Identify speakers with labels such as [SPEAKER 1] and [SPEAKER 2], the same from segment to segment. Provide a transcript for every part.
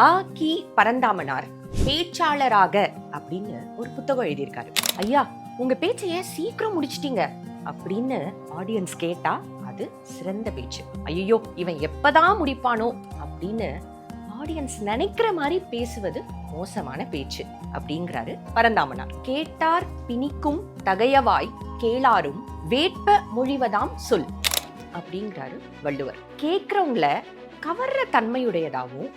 [SPEAKER 1] ஆ கி பரந்தாமனார் பேச்சாளராக அப்படின்னு ஒரு புத்தகம் எழுதியிருக்காரு. ஐயா உங்க பேச்சை ஏன் சீக்கிரம் முடிச்சிட்டீங்க? அப்படின்னு ஆடியன்ஸ் கேட்டா அது சிறந்த பேச்சு. ஐயோ இவன் எப்பதான் முடிப்பானோ அப்படின்னு ஆடியன்ஸ் நினைக்கிற மாதிரி பேசுவது மோசமான பேச்சு அப்படிங்கிறாரு பரந்தாமனார். கேட்டார் பிணிக்கும் தகையவாய் கேளாரும் வேட்ப மொழிவதாம் சொல் அப்படிங்கிறாரு வள்ளுவர். கேட்கிறவங்கள கவர்ற தன்மையுடையதாகவும்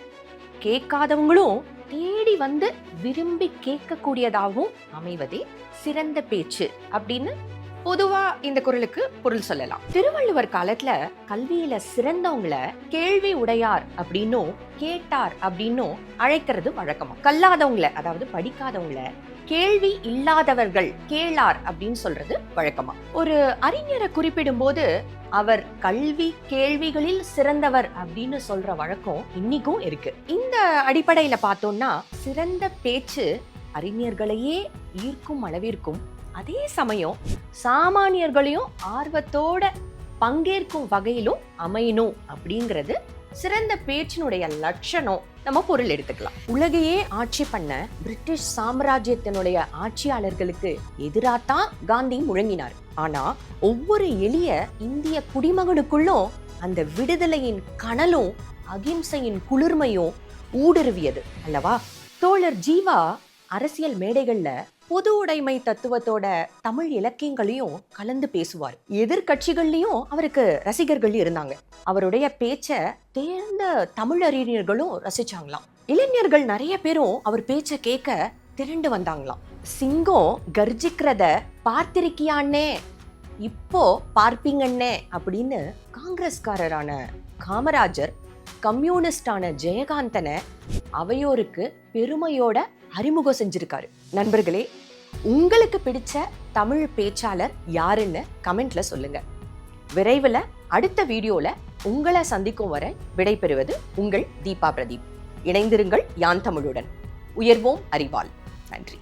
[SPEAKER 1] கேட்காதவங்களும் தேடி வந்து விரும்பி கேட்கக்கூடியதாகவும் அமைவதே சிறந்த பேச்சு அப்படின்னு பொதுவா இந்த குரலுக்கு பொருள் சொல்லலாம். திருவள்ளுவர் காலத்துல கல்வியில சிறந்தவங்கள கேள்வி உடையார் அப்படின்னும் கேட்டார் அப்படின்னும் அழைக்கிறது வழக்கமா. கல்லாதவங்கள அதாவது படிக்காதவங்கள கேள்வி இல்லாதவர்கள் கேளார் அப்படின்னு சொல்றது வழக்கமா. ஒரு அறிஞரை குறிப்பிடும் போது அவர் கல்வி கேள்விகளில் சிறந்தவர் அப்படின்னு சொல்ற வழக்கம் இன்னைக்கும் இருக்கு. இந்த அடிப்படையில பார்த்தோம்னா சிறந்த பேச்சு அறிஞர்களையே ஈர்க்கும் அளவிற்கும் அதே சமயம் சாமானியர்களையும் ஆர்வத்தோட பங்கேற்கும் வகையிலும் அமையணும் அப்படிங்கிறது சிறந்த பேச்சினுடைய லட்சணம். நம்ம பொருள் எடுத்துக்கலாம். உலகையே ஆட்சி பண்ண பிரிட்டிஷ் சாம்ராஜ்யத்தினுடைய ஆட்சியாளர்களுக்கு எதிராத்தான் காந்தி முழங்கினார். ஆனா ஒவ்வொரு எளிய இந்திய குடிமகனுக்குள்ளும் அந்த விடுதலையின் கனலும் அகிம்சையின் குளிர்மையும் ஊடுருவியது அல்லவா? தோழர் ஜீவா அரசியல் மேடைகள்ல பொது உடைமை தத்துவத்தோட தமிழ் இலக்கியங்களையும் கலந்து பேசுவார். எதிர்கட்சிகள்லயும் அவருக்கு ரசிகர்கள் இருந்தாங்க. அவருடைய பேச்ச தேர்ந்த தமிழறிஞர்களும் ரசிச்சாங்களாம். இளைஞர்கள் நிறைய பேரும் அவர் பேச்ச கேட்க திரண்டு வந்தாங்களாம். சிங்கம் கர்ஜிக்கிறத பார்த்திருக்கியான்னே இப்போ பார்ப்பீங்கன்னே அப்படின்னு காங்கிரஸ்காரரான காமராஜர் கம்யூனிஸ்டான ஜெயகாந்தனை அவையோருக்கு பெருமையோட அறிமுகம் செஞ்சிருக்காரு. நண்பர்களே உங்களுக்கு பிடிச்ச தமிழ் பேச்சாளர் யாருன்னு கமெண்ட்ல சொல்லுங்க. விரைவில் அடுத்த வீடியோல உங்களை சந்திக்கும் வரை விடைபெறுவது உங்கள் தீபா பிரதீப். இணைந்திருங்கள் யான் தமிழுடன். உயர்வோம் அறிவால். நன்றி.